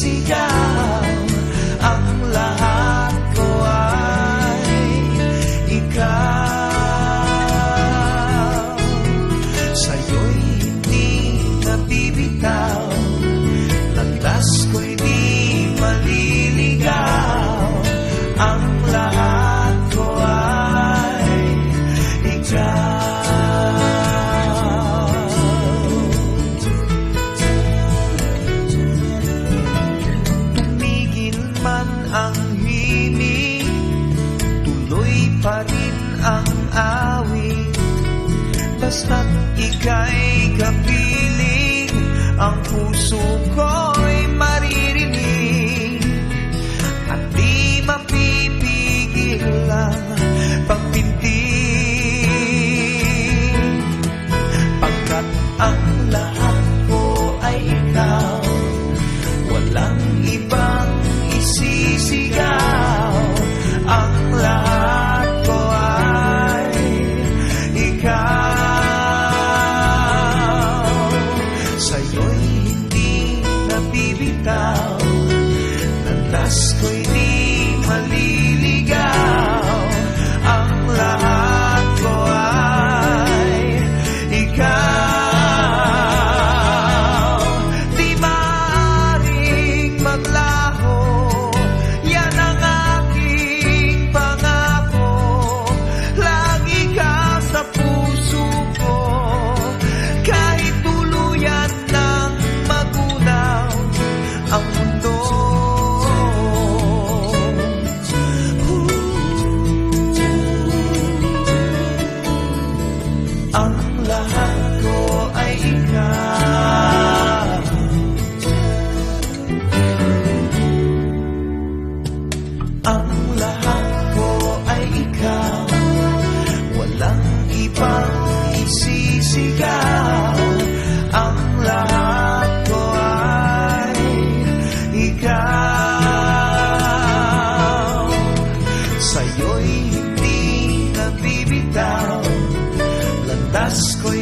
see God. basta't ika'y kapiling ang puso ko. oras ko'y maliligaw. Ang lahat ko ay ikaw sa'yo'y hindi nabibitaw. Landas ko'y